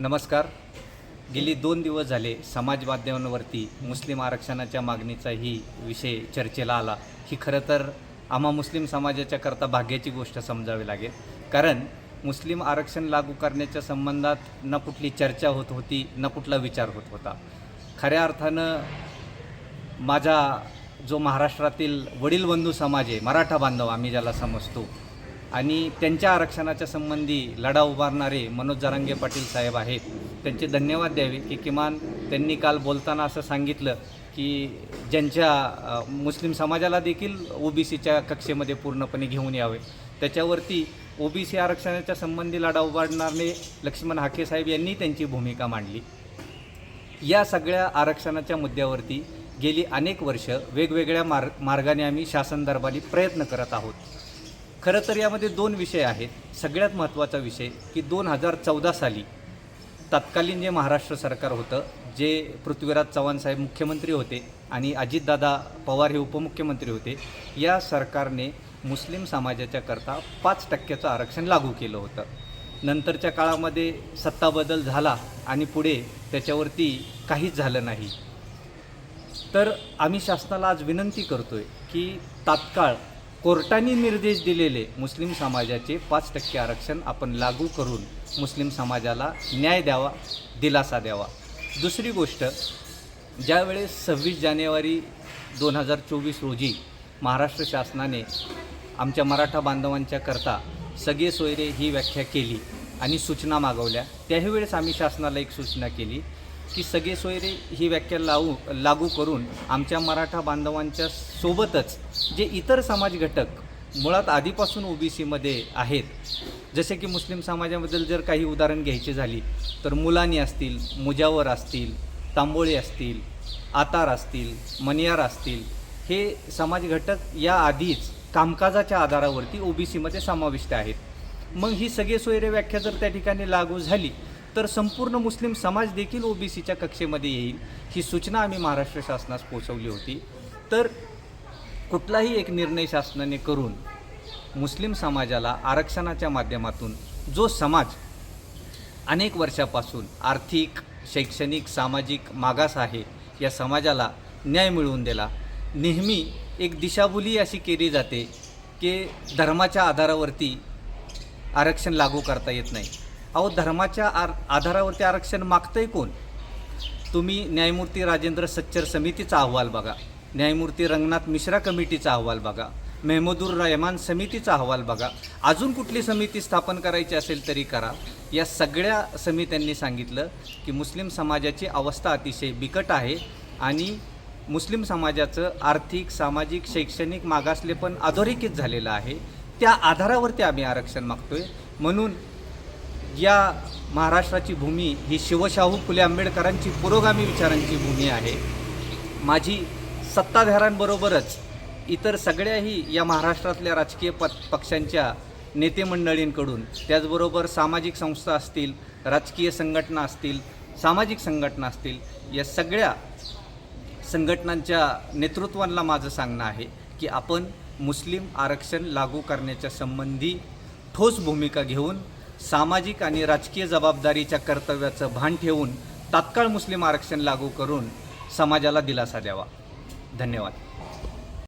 नमस्कार. गेली दोन दिवस झाले समाज माध्यमांवरती मुस्लिम आरक्षणाच्या मागणीचाही विषय चर्चेला आला. ही खरं तर आम्हा मुस्लिम समाजाच्या करता भाग्याची गोष्ट समजावी लागेल. कारण मुस्लिम आरक्षण लागू करण्याच्या संबंधात न कुठली चर्चा होत होती न कुठला विचार होत होता. खऱ्या अर्थानं माझा जो महाराष्ट्रातील वडीलबंधू समाज आहे मराठा बांधव आम्ही ज्याला समजतो आणि त्यांच्या आरक्षणाच्या संबंधी लढा उभारणारे मनोज जरांगे पाटील साहेब आहेत. त्यांचे धन्यवाद द्यावे की किमान त्यांनी काल बोलताना असं सांगितलं की ज्यांच्या मुस्लिम समाजाला देखील ओबीसीच्या कक्षेमध्ये पूर्णपणे घेऊन यावे. त्याच्यावरती ओबीसी आरक्षणाच्या संबंधी लढा उभारणारे लक्ष्मण हाके साहेब यांनी त्यांची भूमिका मांडली. या सगळ्या आरक्षणाच्या मुद्द्यावरती गेली अनेक वर्ष वेगवेगळ्या मार्ग मार्गाने आम्ही शासन दरबारी प्रयत्न करत आहोत. खरं तर यामध्ये दोन विषय आहेत. सगळ्यात महत्त्वाचा विषय की दोन हजार चौदा साली तत्कालीन जे महाराष्ट्र सरकार होतं जे पृथ्वीराज चव्हाण साहेब मुख्यमंत्री होते आणि अजितदादा पवार हे उपमुख्यमंत्री होते या सरकारने मुस्लिम समाजाच्या करता पाच टक्क्याचं आरक्षण लागू केलं होतं. नंतरच्या काळामध्ये सत्ता बदल झाला आणि पुढे त्याच्यावरती काहीच झालं नाही. तर आम्ही शासनाला आज विनंती करतोय की तात्काळ कोर्टाने निर्देश दिलेले मुस्लिम समाजाचे पाच टक्के आरक्षण आपण लागू करून मुस्लिम समाजाला न्याय द्यावा दिलासा द्यावा. दुसरी गोष्ट ज्यावेळेस सव्वीस जानेवारी दोन हजार चोवीस रोजी महाराष्ट्र शासनाने आमच्या मराठा बांधवांच्या करता सगळे सोयरे ही व्याख्या केली आणि सूचना मागवल्या त्याही वेळेस आम्ही शासनाला एक सूचना केली की सगळे सोयरे ही व्याख्या लावू लागू करून आमच्या मराठा बांधवांच्या सोबतच जे इतर समाज घटक मुळात आधीपासून ओबीसीमध्ये आहेत जसे की मुस्लिम समाजाबद्दल जर काही उदाहरण घ्यायची झाली तर मुलानी असतील मुजावर असतील तांबोळी असतील आतार असतील मनियार असतील हे समाज घटक या आधीच कामकाजाच्या आधारावरती ओबीसीमध्ये समाविष्ट आहेत. मग ही सगळे सोयरे व्याख्या जर त्या ठिकाणी लागू झाली तर संपूर्ण मुस्लिम समाज देखील ओबीसीच्या कक्षेमध्ये येईल ही सूचना आम्ही महाराष्ट्र शासनास पोचवली होती. तर कुठलाही एक निर्णय शासनाने करून मुस्लिम समाजाला आरक्षणाच्या माध्यमातून जो समाज अनेक वर्षापासून आर्थिक शैक्षणिक सामाजिक मागास आहे या समाजाला न्याय मिळवून दिला. नेहमी एक दिशाभुली अशी केली जाते की धर्माच्या आधारावरती आरक्षण लागू करता येत नाही. अहो धर्माच्या आर आधारावरती आरक्षण मागतंय कोण? तुम्ही न्यायमूर्ती राजेंद्र सच्चर समितीचा अहवाल बघा. न्यायमूर्ती रंगनाथ मिश्रा कमिटीचा अहवाल बघा. मेहमदूर रहमान समितीचा अहवाल बघा. अजून कुठली समिती स्थापन करायची असेल तरी करा. या सगळ्या समित्यांनी सांगितलं की मुस्लिम समाजाची अवस्था अतिशय बिकट आहे आणि मुस्लिम समाजाचं आर्थिक सामाजिक शैक्षणिक मागासलेपण अधोरेखित झालेलं आहे. त्या आधारावरती आम्ही आरक्षण मागतोय. म्हणून या महाराष्ट्राची भूमी ही शिवशाहू फुले आंबेडकरांची पुरोगामी विचारांची भूमी आहे. माझी सत्ताधाऱ्यांबरोबरच इतर सगळ्याही या महाराष्ट्रातल्या राजकीय प पक्षांच्या नेतेमंडळींकडून त्याचबरोबर सामाजिक संस्था असतील राजकीय संघटना असतील सामाजिक संघटना असतील या सगळ्या संघटनांच्या नेतृत्वांना माझं सांगणं आहे की आपण मुस्लिम आरक्षण लागू करण्याच्या संबंधी ठोस भूमिका घेऊन सामाजिक आणि राजकीय जबाबदारीच्या कर्तव्याचं भान ठेवून तात्काळ मुस्लिम आरक्षण लागू करून समाजाला दिलासा द्यावा. धन्यवाद.